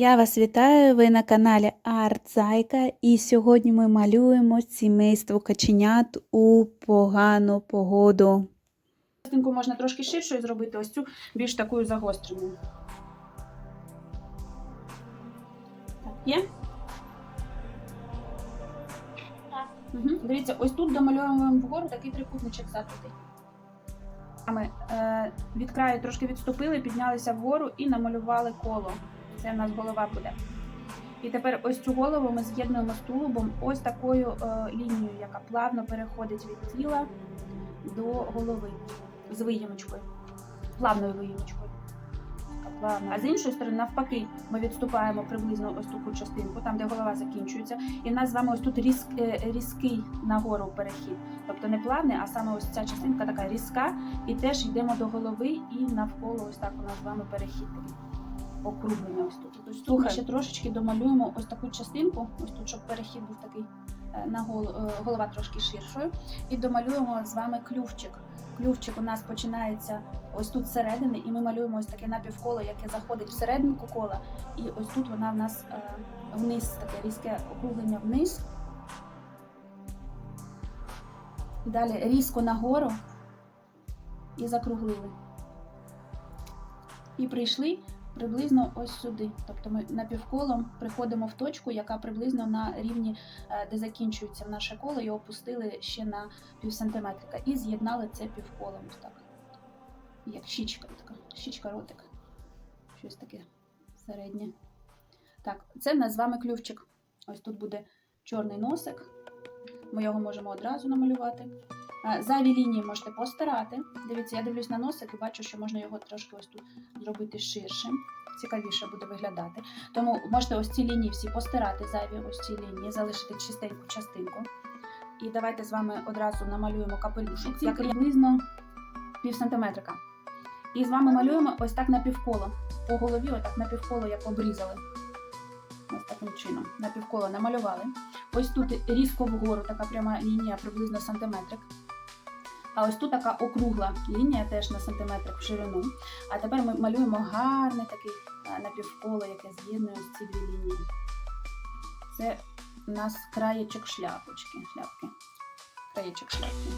Я вас вітаю, ви на каналі Арт Зайка, і сьогодні ми малюємо сімейство каченят у погану погоду. Частинку можна трошки ширшою зробити, ось цю більш такою загостреною. Так, є? Угу. Дивіться, ось тут домальовуємо вгору такий трикутничок закритий. Ми е, від краю трошки відступили, піднялися вгору і намалювали коло. Це в нас голова буде. І тепер ось цю голову ми з'єднуємо з тулубом ось такою е, лінією, яка плавно переходить від тіла до голови з виємочкою, плавною виємочкою. А з іншої сторони, навпаки, ми відступаємо приблизно ось таку частинку, там де голова закінчується, і в нас з вами ось тут різк, е, різкий нагору перехід. Тобто не плавний, а саме ось ця частинка така різка, і теж йдемо до голови і навколо ось так у нас з вами перехід. Округлення ось тут. Ось тут ми ще трошечки домалюємо ось таку частинку, ось тут, щоб перехід був такий е, на гол- е, голова трошки ширшою. І домалюємо з вами клювчик. Клювчик у нас починається ось тут зсередини, і ми малюємо ось таке напівколо, яке заходить всерединку кола. І ось тут вона в нас е, вниз, таке різке округлення вниз. Далі різко нагору і закруглили. І прийшли приблизно ось сюди. Тобто ми напівколом приходимо в точку, яка приблизно на рівні, е, де закінчується наше коло, і опустили ще на пів сантиметрика. І з'єднали це півколом. Ось так. Як щічка така, щічка ротик. Щось таке середнє. Так, це в нас з вами клювчик. Ось тут буде чорний носик. Ми його можемо одразу намалювати. Е, Зайві лінії можете постирати. Дивіться, я дивлюсь на носик і бачу, що можна його трошки ось тут зробити ширшим. Цікавіше буде виглядати. Тому можете ось ці лінії всі постирати, зайві ось ці лінії, залишити чистеньку частинку. І давайте з вами одразу намалюємо капелюшок, як приблизно пів сантиметрика. І з вами малюємо ось так напівколо. По голові, отак напівколо, як обрізали. Ось таким чином. Напівколо намалювали. Ось тут різко вгору така пряма лінія, приблизно сантиметрик. А ось тут така округла лінія, теж на сантиметрик в ширину. А тепер ми малюємо гарне таке е, напівколо, яке з'єднує ось ці дві лінії. Це у нас краєчок шляпочки. Шляпки. Краєчок шляпки.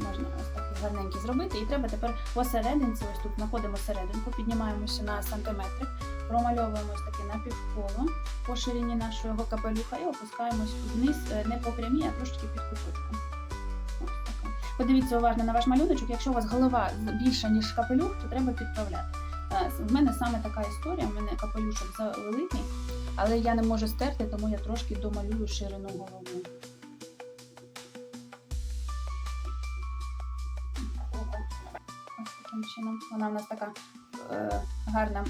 Можна ось так гарненький зробити. І треба тепер посерединці, ось тут знаходимо серединку, піднімаємося на сантиметрик, промальовуємо ось таке напівколо по ширині нашого капелюха і опускаємось вниз е, не по прямій, а трошки під куточком. Подивіться уважно на ваш малюночок. Якщо у вас голова більша, ніж капелюх, то треба підправляти. Е, В мене саме така історія, в мене капелюшок завеликий, але я не можу стерти, тому я трошки домалюю ширину голови. Чином. Вона в нас така е, гарна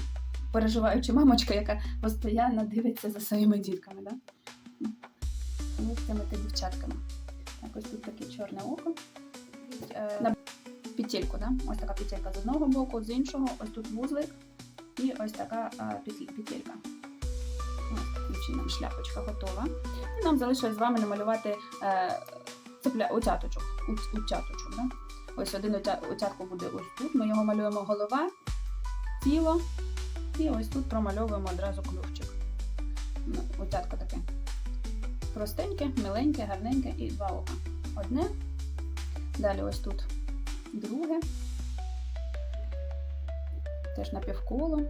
переживаюча мамочка, яка постійно дивиться за своїми дітками. Да? Ось цими та дівчатками. Так, ось тут таке чорне око. Е, на петельку, да? ось така петелька з одного боку, з іншого, ось тут вузлик і ось така а, петелька. Ось шляпочка готова. І нам залишилось з вами намалювати е, цепля, утяточок. Ут- утяточок да? Ось один утя- утятко буде ось тут. Ми його малюємо голова, тіло. І ось тут промальовуємо одразу клювчик. Ну, Утятко таке. Простеньке, миленьке, гарненьке і два ока. Одне. Далі ось тут друге. Теж напівколо.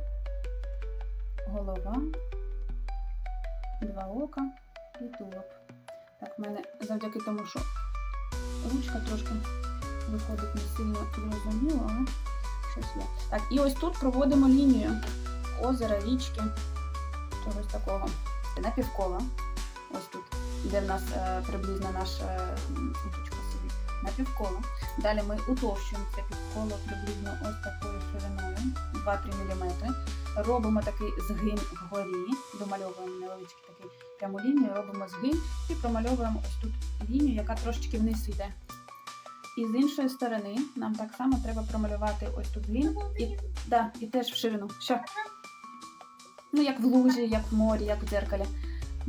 Голова. Два ока і тулуб. Так, в мене завдяки тому, що ручка трошки виходить не сильно зрозуміло, але щось є. Так, і ось тут проводимо лінію озера, річки, чогось такого. Напівкола. Ось тут, де в нас е, приблизно наш е, сидить. Напівколо. Далі ми утовщуємо це півколо приблизно ось такою шириною 2-3 мм. Робимо такий згин вгорі, домальовуємо невеличкий такий пряму лінію, робимо згин і промальовуємо ось тут лінію, яка трошечки вниз йде. І з іншої сторони нам так само треба промалювати ось тут згин і, да, і теж в ширину. Що? Ну, як в лужі, як в морі, як в дзеркалі.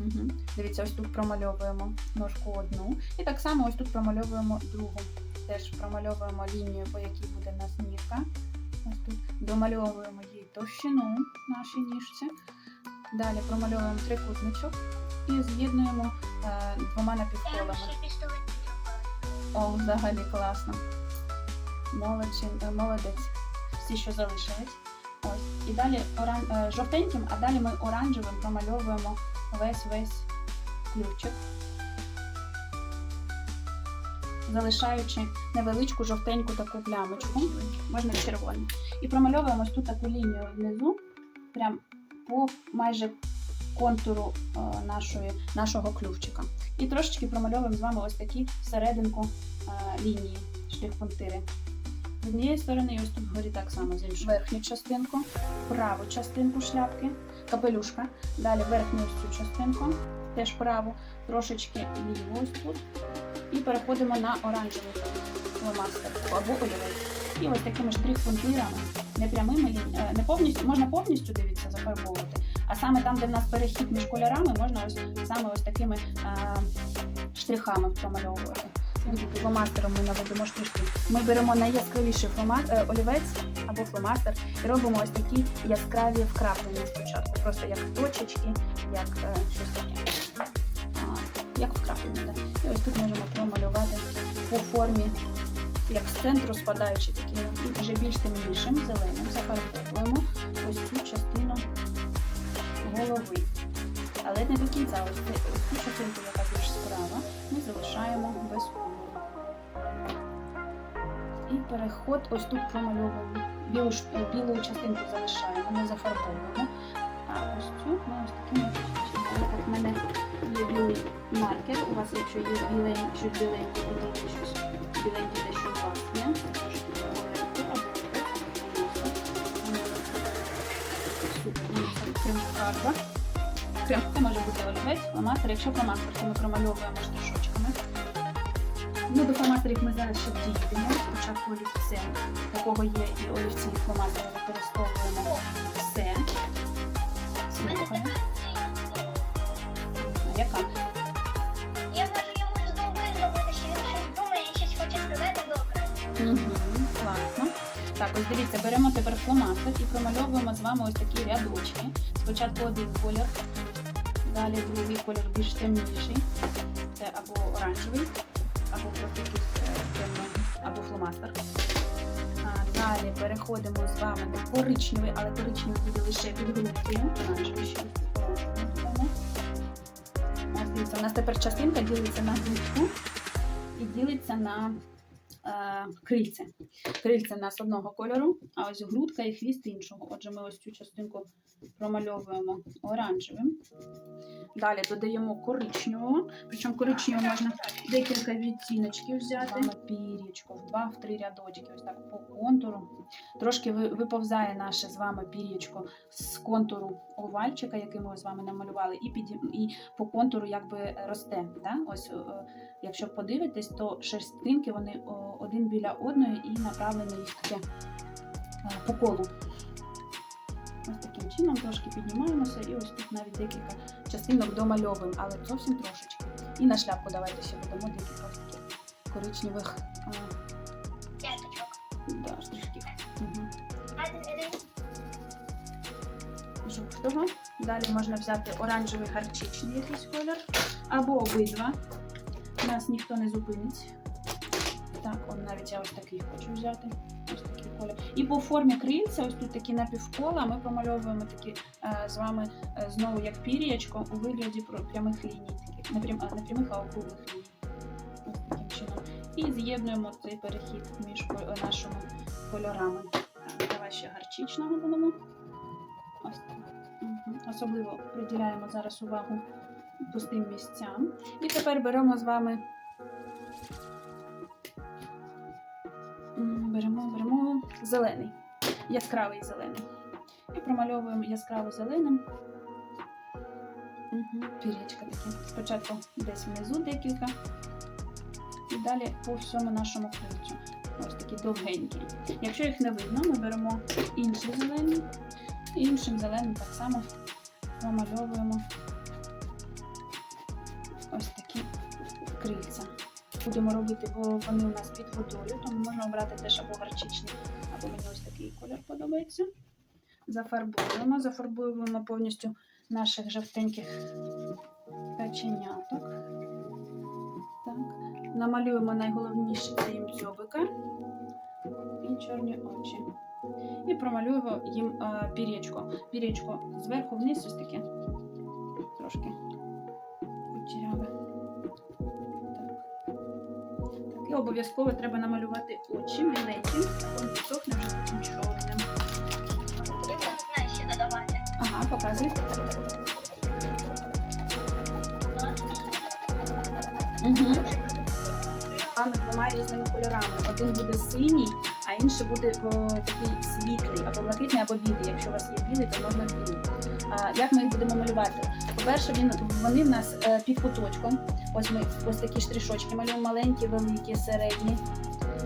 Угу. Дивіться, ось тут промальовуємо ножку одну. І так само ось тут промальовуємо другу. Теж промальовуємо лінію, по якій буде в нас ніжка. Ось тут домальовуємо їй товщину нашій ніжці. Далі промальовуємо трикутничок і з'єднуємо е, двома напівколами. О, взагалі класно. Молодчин, е, молодець. Всі, що залишились. Ось. І далі оран... е, жовтеньким, а далі ми оранжевим промальовуємо весь весь ключик. Залишаючи невеличку жовтеньку таку плямочку, можна червону. І промальовуємо ось тут таку лінію внизу, прям по майже контуру е, нашої, нашого клювчика. І трошечки промальовуємо з вами ось такі всерединку е, лінії, штрих-пунктири. З однієї сторони, і ось так само з іншої. Верхню частинку, праву частинку шляпки, капелюшка. Далі верхню цю частинку, теж праву, трошечки ліву ось тут. І переходимо на оранжевий фломастер або олівець. І ось такими штрих-пунктирами, не прямими е, не повністю, можна повністю дивіться, зафарбовувати, а саме там, де в нас перехід між кольорами, можна ось саме ось такими е, штрихами промальовувати. Фломастером ми наведемо штришки. Ми беремо найяскравіший флома... е, олівець або фломастер і робимо ось такі яскраві вкраплення спочатку. Просто як точечки, як е, щось таке. Як вкраплення, так. І ось тут можемо промалювати по формі, як з центру спадаючи таким вже більш темнішим, зеленим, зафарбовуємо ось цю частину голови. Але не до кінця, ось частинку, яка більш справа, ми залишаємо без кольору. І переход ось тут промальовуємо. Білу, е, білу частинку залишаємо, не зафарбовуємо. А ось цю ми ось такими як в мене є білий маркер. У вас, якщо є щось біленьке, то є щось біленьке, те, що у вас є. Супер, ну, це крем фарба. Це може бути олівець, фломастер. Якщо фломастер, то ми промальовуємо штришочками. Ну, до фломастерів ми зараз ще дійдемо. Спочатку олівцем, такого є і олівці, і фломастери використовуємо все. Слухаю. А яка? Я можу йому додому зробити, що він щось думає і щось хоче сказати добре. Угу, класно. Так, ось дивіться, беремо тепер фломастер і промальовуємо з вами ось такі рядочки. Спочатку один колір, далі другий колір більш темніший. Це або оранжевий, або просто е, або фломастер. Далі переходимо з вами до коричневий, але коричневий буде лише під грудкою. Оранжевий ще оранжевий додамо. Ось дивіться, у нас тепер частинка ділиться на грудку і ділиться на е, крильце. Крильце в нас одного кольору, а ось грудка і хвіст іншого. Отже, ми ось цю частинку промальовуємо оранжевим. Далі додаємо коричневого, причому коричневого можна декілька відтіночків взяти. Пір'ячко в два, в три рядочки, ось так по контуру. Трошки виповзає наше з вами пір'ячко з контуру овальчика, який ми з вами намалювали, і, під, і по контуру якби росте. Да? Ось, е, якщо подивитесь, то шерстинки вони один біля одної і направлені їх таке по колу. Ось таким чином трошки піднімаємося, і ось тут навіть декілька частинок домальовуємо, але зовсім трошечки. І на шляпку давайте ще додамо декілька таких коричневих е, П'яточок. да. Угу. Жовтого. Далі можна взяти оранжевий гарчичний якийсь колір, або обидва. Нас ніхто не зупинить. Так, он навіть я ось такий хочу взяти. Ось. І по формі крильця, ось тут такі напівкола, ми промальовуємо такі е, з вами е, знову як пір'ячко у вигляді прямих ліній, таких не, прямих, а округлих ліній. Ось таким чином. І з'єднуємо цей перехід між нашими кольорами. Так, давай ще гарчичного додамо. Ось так. Особливо приділяємо зараз увагу пустим місцям. І тепер беремо з вами. Беремо, беремо зелений, яскравий зелений. І промальовуємо яскраво зеленим. Угу. Пірячка такі. Спочатку десь внизу декілька. І далі по всьому нашому ключу. Ось такі довгенькі. Якщо їх не видно, ми беремо інші зелені. І іншим зеленим так само намальовуємо ось такі крильця. Будемо робити, бо вони у нас під водою, тому можна обрати теж або гарчичний, або мені ось такий колір подобається. Зафарбуємо, зафарбуємо повністю наших жовтеньких каченяток. Так. Намалюємо найголовніше це їм дзьобика і чорні очі. І промалюємо їм е, пір'ячко. Пір'ячко зверху вниз ось таке. Трошки обов'язково треба намалювати очі біленькі, потім підсохне вже таким чорним. Ага, показуй. Угу. Двома різними кольорами. Один буде синій, а інший буде о, такий світлий, або блакитний, або білий. Якщо у вас є білий, то можна білий. Як ми їх будемо малювати? По-перше, вони в нас е, під куточком. Ось ми ось такі штришочки малюємо маленькі, великі, середні.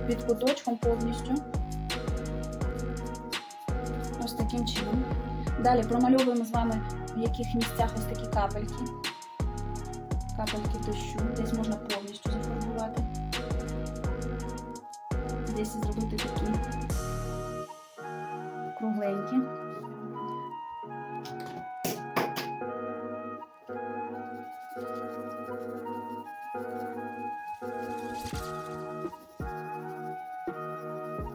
Під куточком повністю. Ось таким чином. Далі промальовуємо з вами в яких місцях ось такі капельки. Капельки дощу. Десь можна повністю Десь зробити такі кругленькі.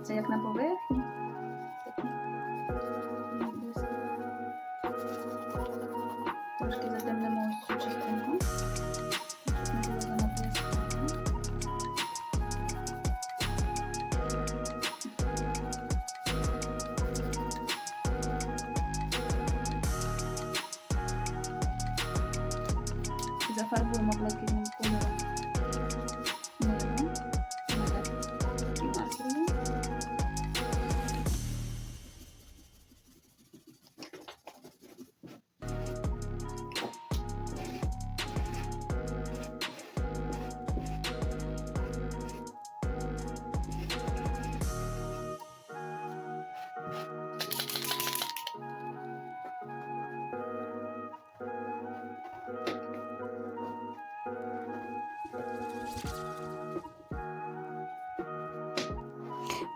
Це як на поверхні. जफर पूर्ण मतलब की पूर्ण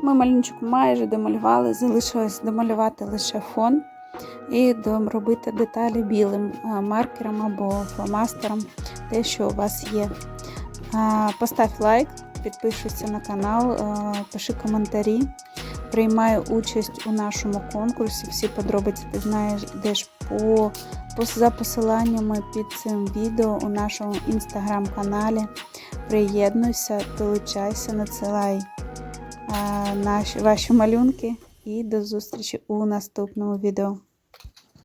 Ми малюнчик майже домалювали, залишилось домалювати лише фон і доробити деталі білим маркером або фломастером, те, що у вас є. А, Постав лайк, підпишися на канал, пиши коментарі. Приймаю участь у нашому конкурсі. Всі подробиці ти знайдеш по, по за посиланнями під цим відео у нашому інстаграм-каналі. Приєднуйся, долучайся, надсилай наші, ваші малюнки і до зустрічі у наступному відео.